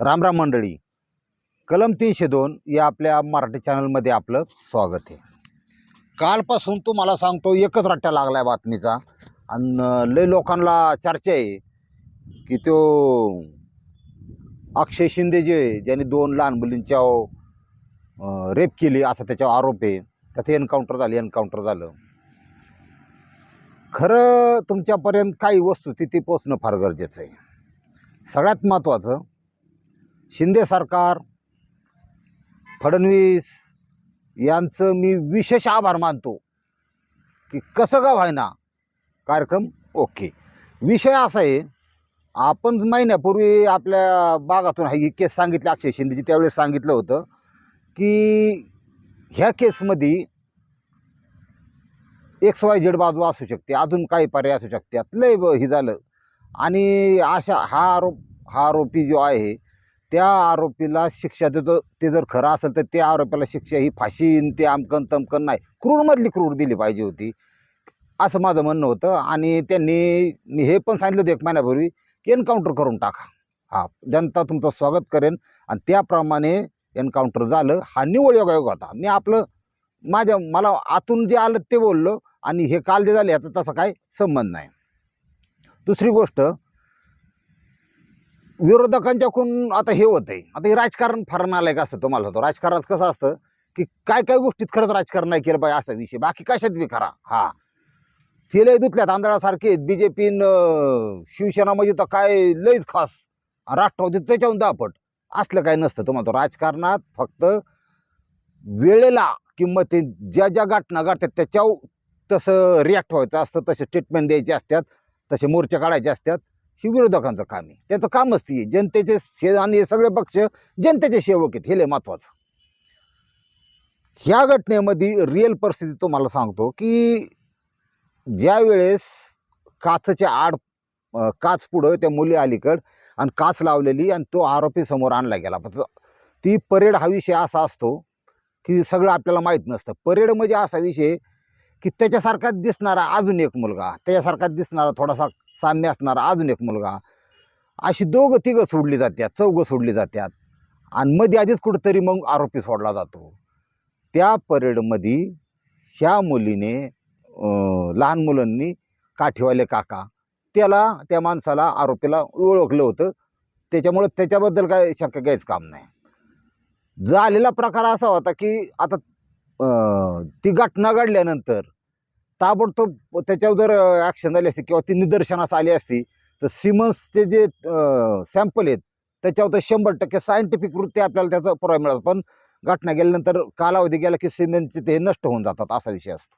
रामराम मंडळी. कलम तीनशे दोन या आपल्या मराठी चॅनलमध्ये आपलं स्वागत आहे. कालपासून तुम्हाला सांगतो एकच रट्ट्या लागला आहे बातमीचा आणि लय लोकांना चर्चा आहे की तो अक्षय शिंदे जे आहे, ज्याने दोन लहान मुलींच्या रेप केली असा त्याच्यावर आरोप आहे. त्याचं एन्काउंटर झालं एन्काउंटर झालं. खरं तुमच्यापर्यंत काही वस्तू तिथे पोचणं फार गरजेचं आहे. सगळ्यात महत्त्वाचं शिंदे सरकार फडणवीस यांचं मी विशेष आभार मानतो की कसं का व्हायना कार्यक्रम ओके. विषय असा आहे आपण महिन्यापूर्वी आपल्या भागातून ही केस सांगितली अक्षय शिंदेची त्यावेळेस सांगितलं होतं की ह्या केसमध्ये एक्स वाय झेड बाजू असू शकते अजून काही पर्याय असू शकतात. लय ब- हे झालं. आणि अशा हा आरोप हा आरोपी जो आहे त्या आरोपीला शिक्षा देतो ते जर खरं असेल तर त्या आरोपीला शिक्षा ही फाशी ते आमकन तमकन नाही. क्रूरमधली क्रूर दिली पाहिजे होती असं माझं म्हणणं होतं. आणि त्यांनी मी हे पण सांगितलं होतं एक महिन्यापूर्वी की एन्काउंटर करून टाका. हा जनता तुमचं स्वागत करेन. आणि त्याप्रमाणे एन्काउंटर झालं. हा निवळ योगायोग होता. मी आपलं माझ्या मला आतून जे आलं ते बोललो. आणि हे काल जे झाले याचा तसा काय संबंध नाही. दुसरी गोष्ट विरोधकांच्याकडून आता हे होत आहे आता हे राजकारण फार नालायक असतं तुम्हाला होतं? राजकारणात कसं असतं की काय काय गोष्टीत खरंच राजकारण नाही केलं पाहिजे असा विषय. बाकी कशात बी करा हा. ते लय दुतल्या तांदळासारखे बी जे पीन शिवसेना म्हणजे तर काय लयच खास. राष्ट्रवादी त्याच्याहून दापट. असलं काय नसतं तुम्हाला. तो राजकारणात फक्त वेळेला किंमत ज्या ज्या घटना घडतात त्याच्यावर तसं रिॲक्ट व्हायचं असतं. तसे स्टेटमेंट द्यायचे असतात. तसे मोर्चे काढायचे असतात. ही विरोधकांचं काम आहे. त्याचं कामच ती जनतेचे से आणि हे सगळे पक्ष जनतेचे सेवक आहेत. हे लय महत्त्वाचं ह्या घटनेमध्ये रिअल परिस्थिती तुम्हाला सांगतो की ज्या वेळेस काचच्या आड काच पुढं त्या मुली अलीकड आणि काच लावलेली आणि तो आरोपी समोर आणला गेला. पण ती परेड हा विषय असा असतो की सगळं आपल्याला माहीत नसतं. परेड म्हणजे असा विषय की त्याच्यासारखाच दिसणारा अजून एक मुलगा त्याच्यासारखाच दिसणारा थोडासा साम्य असणारा अजून एक मुलगा. अशी दोघं तिघं सोडली जातात चौघं सोडली जातात आणि मध्ये आधीच कुठंतरी मग आरोपी सोडला जातो. त्या परेडमध्ये ह्या मुलीने लहान मुलांनी काठीवाले काका त्याला त्या माणसाला आरोपीला ओळखलं होतं. त्याच्यामुळं त्याच्याबद्दल काय शंका घ्यायचं काम नाही. झालेला प्रकार असा होता की आता ती घटना घडल्यानंतर ताबडतोब त्याच्यावर जर ॲक्शन झाली असती किंवा ती निदर्शनास आली असती तर सिमन्सचे जे सॅम्पल आहेत त्याच्यावर तर शंभर टक्के सायंटिफिकरित्या आपल्याला त्याचा पुरावा मिळाला. पण घटना गेल्यानंतर कालावधी गेला की सिमेंटचे ते नष्ट होऊन जातात असा विषय असतो.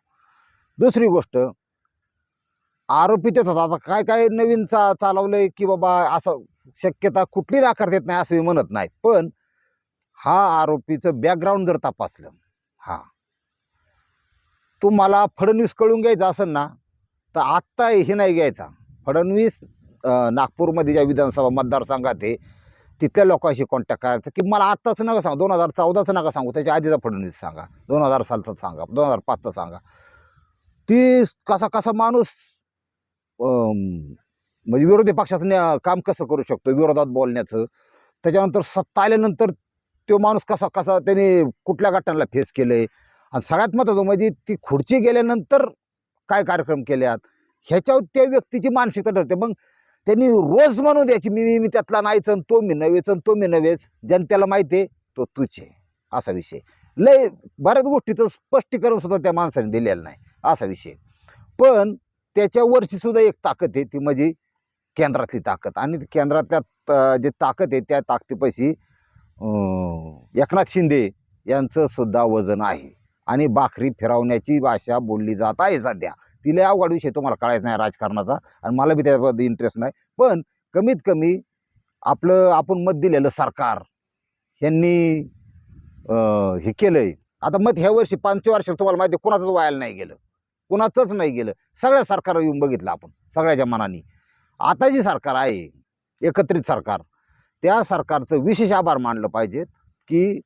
दुसरी गोष्ट आरोपी तेच होता आता काय काय नवीन चा चालवलंय की बाबा असं शक्यता कुठली आकार देत नाही असं मी म्हणत नाही पण हा आरोपीचं बॅकग्राऊंड जर तपासलं हा तुम्हाला फडणवीस कळून घ्यायचा असेल ना तर आत्ता हे नाही घ्यायचा. फडणवीस नागपूरमध्ये ज्या विधानसभा मतदारसंघात आहे तिथल्या लोकांशी कॉन्टॅक्ट करायचं की मला आत्ताच नका सांगू दोन हजार चौदाचं नका सांगू त्याच्या आधीचा फडणवीस सांगा दोन हजार सालचं सांगा दोन हजार पाचचं सांगा. ती कसा कसा माणूस म्हणजे विरोधी पक्षाचं काम कसं करू शकतो विरोधात बोलण्याचं त्याच्यानंतर सत्ता आल्यानंतर तो माणूस कसा कसा त्याने कुठल्या गटांना फेस केलं आहे आणि सगळ्यात महत्त्वाचं म्हणजे ती खुर्ची गेल्यानंतर काय कार्यक्रम केल्यात? ह्याच्यावर त्या व्यक्तीची मानसिकता ठरते. मग त्यांनी रोज म्हणू द्या की मी मी- मी त्यातला नाहीच आणि तो मी नव्हेच आणि तो मी नव्हेच. जनतेला माहिती आहे तो तुझे आहे. असा विषय. लय बऱ्याच गोष्टीचं स्पष्टीकरण सुद्धा त्या माणसाने दिलेलं नाही. असा विषय. पण त्याच्यावरची सुद्धा एक ताकद आहे ती म्हणजे केंद्रातली ताकद. आणि केंद्रातल्या जे ताकद आहे त्या ताकदीपाशी एकनाथ शिंदे यांचं सुद्धा वजन आहे. आणि भाकरी फिरवण्याची भाषा बोलली जात आहे सध्या. तिला अवघड विषय तुम्हाला कळायचं नाही राजकारणाचा आणि मला बी त्याच्याबद्दल इंटरेस्ट नाही. पण कमीत कमी आपलं आपण मत दिलेलं सरकार यांनी हे केलं आहे आता मत ह्या वर्षी पाचशे वर्ष तुम्हाला माहिती आहे कुणाचंच व्हायला नाही गेलं. कुणाचंच नाही गेलं. सगळ्या सरकार येऊन बघितलं आपण सगळ्याच्या मनाने. आता जी सरकार आहे एकत्रित सरकार त्या सरकारचं विशेष आभार मानलं पाहिजेत की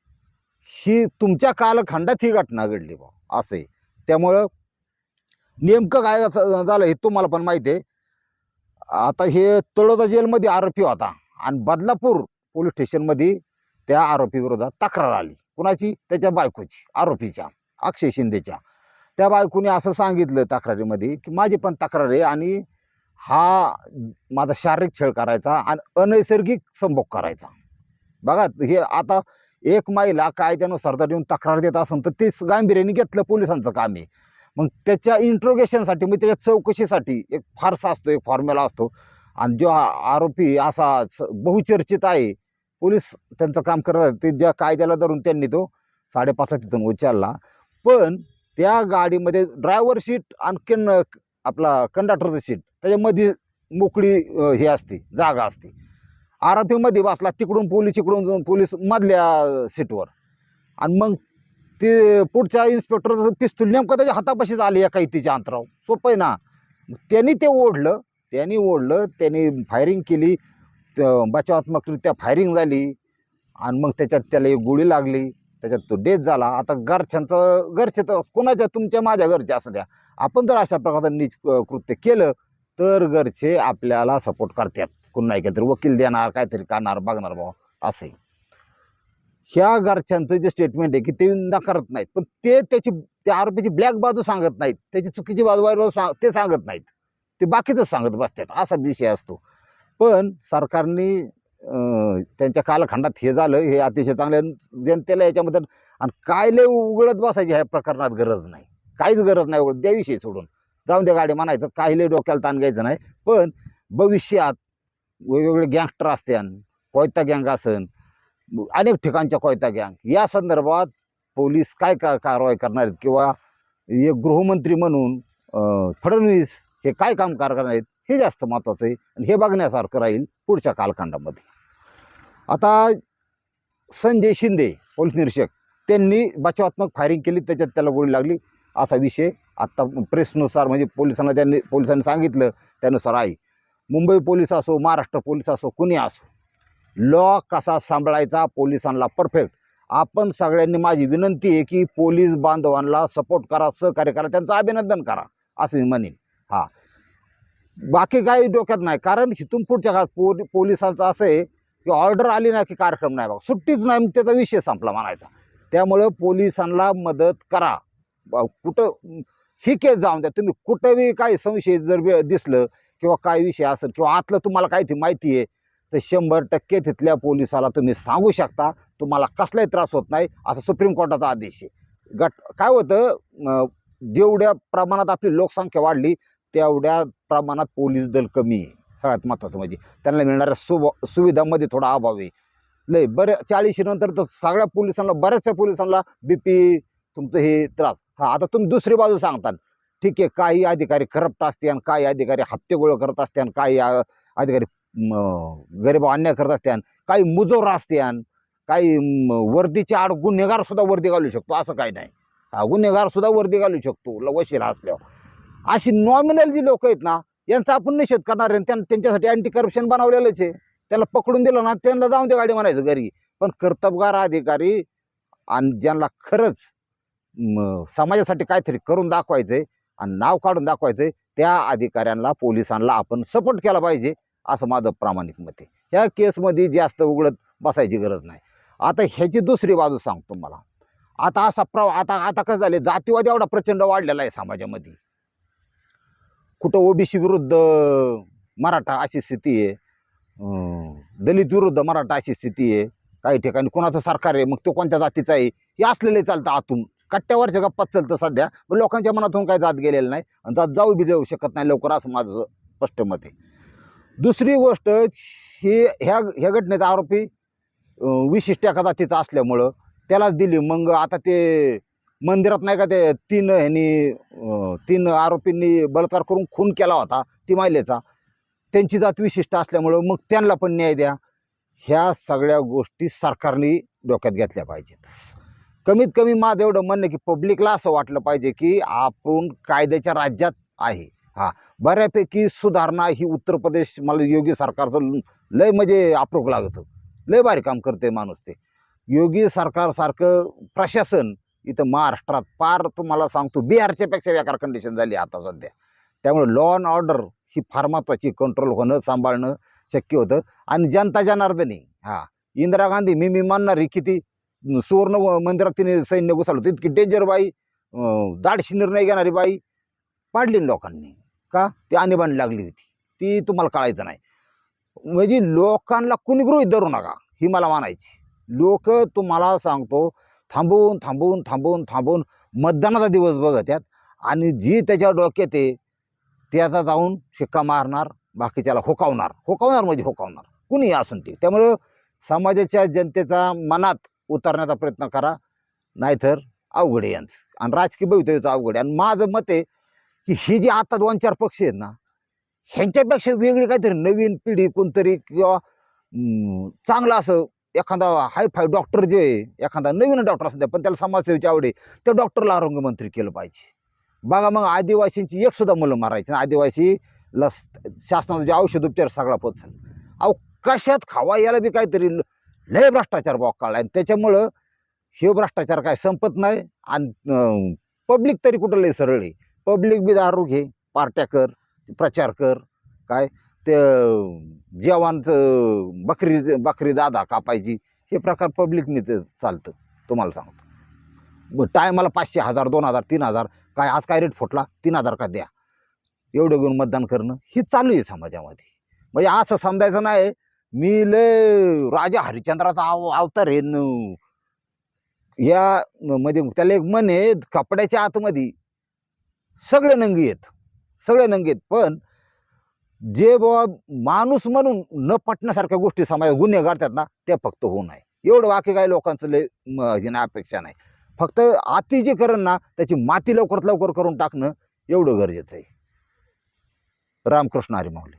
ही तुमच्या कालखंडात ही घटना घडली बा असं आहे. त्यामुळं नेमकं काय झालं हे तुम्हाला पण माहिती आहे. आता हे तळोदा जेलमध्ये आरोपी होता आणि बदलापूर पोलीस स्टेशनमध्ये त्या आरोपी विरोधात तक्रार आली. कुणाची? त्याच्या बायकोची आरोपीच्या अक्षय शिंदेच्या. त्या बायकोने असं सांगितलं तक्रारीमध्ये की माझी पण तक्रार आहे आणि हा माझा शारीरिक छळ करायचा आणि अनैसर्गिक संभोग करायचा. बघा हे आता एक महिला कायद्यानुसार जर येऊन तक्रार देत असेल तर तेच गांभीर्याने घेतलं पोलिसांचं काम आहे. मग त्याच्या इंट्रोगेशनसाठी म्हणजे त्याच्या चौकशीसाठी एक फारसा असतो एक फॉर्म्युला असतो. आणि जो आरोपी असा बहुचर्चित आहे पोलीस त्यांचं काम करत आहेत. ते ज्या कायद्याला धरून त्यांनी तो साडेपाचला तिथून उचलला. पण त्या गाडीमध्ये ड्रायव्हर सीट आणखीन आपला कंडक्टरचं सीट त्याच्यामध्ये मोकळी हे असते जागा असते. आरतीमध्ये बसला तिकडून पोलीस इकडून पोलीस मधल्या सीटवर. आणि मग ते पुढच्या इन्स्पेक्टरचं पिस्तूल नेमकं त्याच्या हातापाशीच आले एका इतीच्या अंतराव सोपं आहे ना. मग त्यांनी ते ओढलं त्यांनी ओढलं त्यांनी फायरिंग केली बचावात्मकरित्या फायरिंग झाली. आणि मग त्याच्यात त्याला एक गोळी लागली त्याच्यात तो डेथ झाला. आता घरच्यांचं घरचे तर कोणाच्या तुमच्या माझ्या घरचे असं द्या. आपण जर अशा प्रकारचं नीच कृत्य केलं तर घरचे आपल्याला सपोर्ट करतात. कोण नाही काहीतरी वकील देणार काहीतरी करणार बघणार बाबा असं आहे. ह्या घरच्यांचं जे स्टेटमेंट आहे की ते नकारत नाहीत पण ते त्याची त्या आरोपीची ब्लॅक बाजू सांगत नाहीत त्याची चुकीची बाजू वाईट बाजू सांग ते सांगत नाहीत. ते बाकीचंच सांगत बसतात असा विषय असतो. पण सरकारने त्यांच्या कालखंडात हे झालं हे अतिशय चांगल्या जनतेला याच्यामध्ये आणि काय लय उघडत बसायची ह्या प्रकरणात गरज नाही. काहीच गरज नाही उघडत द्याविषयी सोडून. जाऊन द्या गाडी म्हणायचं काही लय डोक्याला ताण घ्यायचं नाही. पण भविष्यात वेगवेगळे गँगस्टर असत्यान कोयता गँग असन. अनेक ठिकाणच्या कोयता गँग या संदर्भात पोलीस काय का कारवाई करणार आहेत? किंवा एक गृहमंत्री म्हणून फडणवीस हे काय काम करणार आहेत? हे जास्त महत्त्वाचं आहे आणि हे बघण्यासारखं राहील पुढच्या कालखंडामध्ये. आता संजय शिंदे पोलीस निरीक्षक त्यांनी बचावात्मक फायरिंग केली त्याच्यात त्याला गोळी लागली. असा विषय आत्ता प्रेसनुसार म्हणजे पोलिसांना त्यांनी पोलिसांनी सांगितलं त्यानुसार आहे. मुंबई पोलीस असो महाराष्ट्र पोलीस असो कुणी असो लॉ कसा सांभाळायचा पोलिसांना परफेक्ट आपण सगळ्यांनी माझी विनंती आहे की पोलीस बांधवांना सपोर्ट करा सहकार्य करा त्यांचं अभिनंदन करा असं मी म्हणेन. हां. बाकी काही डोक्यात नाही कारण इथून पुढच्या काळात पो पोलिसांचं असं आहे की ऑर्डर आली ना की कार्यक्रम नाही बघा. सुट्टीच नाही मग त्याचा विषय संपला म्हणायचा. त्यामुळं पोलिसांना मदत करा. कुठं ही केस जाऊन द्या. तुम्ही कुठेही काही संशय जर दिसलं किंवा काय विषय असेल किंवा आतलं तुम्हाला काही ती माहिती आहे तर शंभर टक्के तिथल्या पोलिसाला तुम्ही सांगू शकता. तुम्हाला कसलाही त्रास होत नाही. असं सुप्रीम कोर्टाचा आदेश आहे. गट काय होतं जेवढ्या प्रमाणात आपली लोकसंख्या वाढली तेवढ्या प्रमाणात पोलीस दल कमी आहे. सगळ्यात महत्त्वाचं म्हणजे त्यांना मिळणाऱ्या सुव सुविधांमध्ये थोडा अभाव आहे. लय बऱ्या चाळीशी नंतर तर सगळ्या पोलिसांना बऱ्याचशा पोलिसांना बी पी तुमचं हे त्रास. हा आता तुम्ही दुसरी बाजू सांगता ठीक आहे काही अधिकारी करप्ट असते आणि काही अधिकारी हत्तेगोळ करत असते आणि काही अधिकारी गरीब अन्याय करत असते काही मुजोर असते काही वर्दीच्या आड गुन्हेगार सुद्धा वर्दी घालू शकतो असं काही नाही. हा गुन्हेगार सुद्धा वर्दी घालू शकतो वशिला असल्यावर. अशी नॉमिनल जी लोक आहेत ना यांचा आपण निषेध करणार आहे त्यां त्यांच्यासाठी अँटी करप्शन बनवलेलंच आहे. त्याला पकडून दिलं ना त्यांना जाऊन ते गाडी म्हणायचं घरी. पण कर्तबगार अधिकारी आणि ज्यांना खरंच समाजासाठी काहीतरी करून दाखवायचंय आणि नाव काढून दाखवायचंय त्या अधिकाऱ्यांना पोलिसांना आपण सपोर्ट केला पाहिजे असं माझं प्रामाणिक मत आहे. ह्या केसमध्ये जास्त उघडत बसायची गरज नाही. आता ह्याची दुसरी बाजू सांगतो मला आता असा प्र आता आता कसं झाले जातीवाद एवढा प्रचंड वाढलेला आहे समाजामध्ये. कुठं ओबीसी विरुद्ध मराठा अशी स्थिती आहे. दलित विरुद्ध मराठा अशी स्थिती आहे. काही ठिकाणी कोणाचं सरकार आहे मग तो कोणत्या जातीचा आहे हे असलेले चालतं आतून. कट्ट्यावरच्या गप्पात चलतं सध्या. पण लोकांच्या मनातून काही जात गेलेलं नाही आणि जात जाऊ बी जाऊ शकत नाही लवकर असं माझं स्पष्ट मत आहे. दुसरी गोष्ट हे ह्या ह्या घटनेचा आरोपी विशिष्ट एका जातीचा असल्यामुळं त्यालाच दिली. मग आता ते मंदिरात नाही का ते तीन ह्यांनी तीन आरोपींनी बलात्कार करून खून केला होता ती महिलेचा. त्यांची जात विशिष्ट असल्यामुळं मग त्यांना पण न्याय द्या. ह्या सगळ्या गोष्टी सरकारने डोक्यात घेतल्या पाहिजेत. कमीत कमी माझं एवढं म्हणणं की पब्लिकला असं वाटलं पाहिजे की आपण कायद्याच्या राज्यात आहे. हा बऱ्यापैकी सुधारणा ही उत्तर प्रदेश मला योगी सरकारचं लय म्हणजे अप्रूप लागतं. लय भारी काम करते माणूस ते. योगी सरकारसारखं प्रशासन इथं महाराष्ट्रात फार तुम्हाला सांगतो बिहारच्या पेक्षा कंडिशन झाली आता सध्या. त्यामुळे लॉ अँड ऑर्डर ही फार महत्त्वाची कंट्रोल होणं सांभाळणं शक्य होतं. आणि जनता जनार्दनी हां इंदिरा गांधी मी मी मानणारी किती सुवर्ण व- मंदिरात तिने सैन्य घुसवलं होतं इतकी डेंजर बाई. दाडशी निर्णय घेणारी बाई पाडली लोकांनी. का? ती आणीबाणी लागली होती. ती तुम्हाला कळायचं नाही. म्हणजे लोकांना कुणी गृहित धरू नका ही मला मानायची. लोक तुम्हाला सांगतो थांबवून थांबवून थांबवून थांबवून मतदानाचा दिवस बघत आणि जी त्याच्या डोक्यात आहे ते आता जाऊन शिक्का मारणार बाकीच्याला होकावणार. होकावणार म्हणजे होकावणार. कुणीही असून ते. त्यामुळं समाजाच्या जनतेचा मनात उतरण्याचा प्रयत्न करा. नाहीतर अवघड आहे यांचं. आणि राजकीय भवितव्याचं अवघड आहे. आणि माझं मत आहे की ही जी आता दोन चार पक्ष आहेत ना ह्यांच्यापेक्षा वेगळी काहीतरी नवीन पिढी कोणतरी किंवा चांगलं असं एखादा हायफाय डॉक्टर जे आहे एखादा नवीन डॉक्टर असं पण त्याला समाजसेवेची आवड आहे त्या डॉक्टरला आरोग्यमंत्री केलं पाहिजे. बघा मग आदिवासींची एकसुद्धा मुलं मारायची ना आदिवासी लस शासनाचं जे औषध उपचार सगळा पोचल. अहो कशात खावा याला बी काहीतरी लय भ्रष्टाचार बोकाळला काढला आणि त्याच्यामुळं हे भ्रष्टाचार काय संपत नाही. आणि पब्लिक तरी कुठं लय सरळ आहे? पब्लिक बी दारू घे पार्ट्या कर प्रचार कर काय? ते जेवणचं बकरी बकरी दादा कापायची हे प्रकार पब्लिकने ते चालतं. तुम्हाला सांगतो. टायमाला पाचशे हजार दोन हजार तीन हजार काय आज काय रेट फुटला? तीन हजार का द्या? एवढं घेऊन मतदान करणं हे चालू आहे समाजामध्ये. म्हणजे असं समजायचं नाही. मी लय राजा हरिश्चंद्राचा अव अवतार आहे न. या मध्ये त्याला एक मन आहे कपड्याच्या आतमध्ये. सगळे नंगी आहेत. सगळे नंगी आहेत. पण जे बाबा माणूस म्हणून न पटण्यासारख्या गोष्टी समाजात गुन्हेगार त्यात ना त्या फक्त होऊ नये. एवढं बाकी काही लोकांचं लय ना हे नाही अपेक्षा नाही. फक्त आती जे करण ना त्याची माती लवकरात लवकर करून टाकणं एवढं गरजेचं आहे. रामकृष्ण हरी माऊली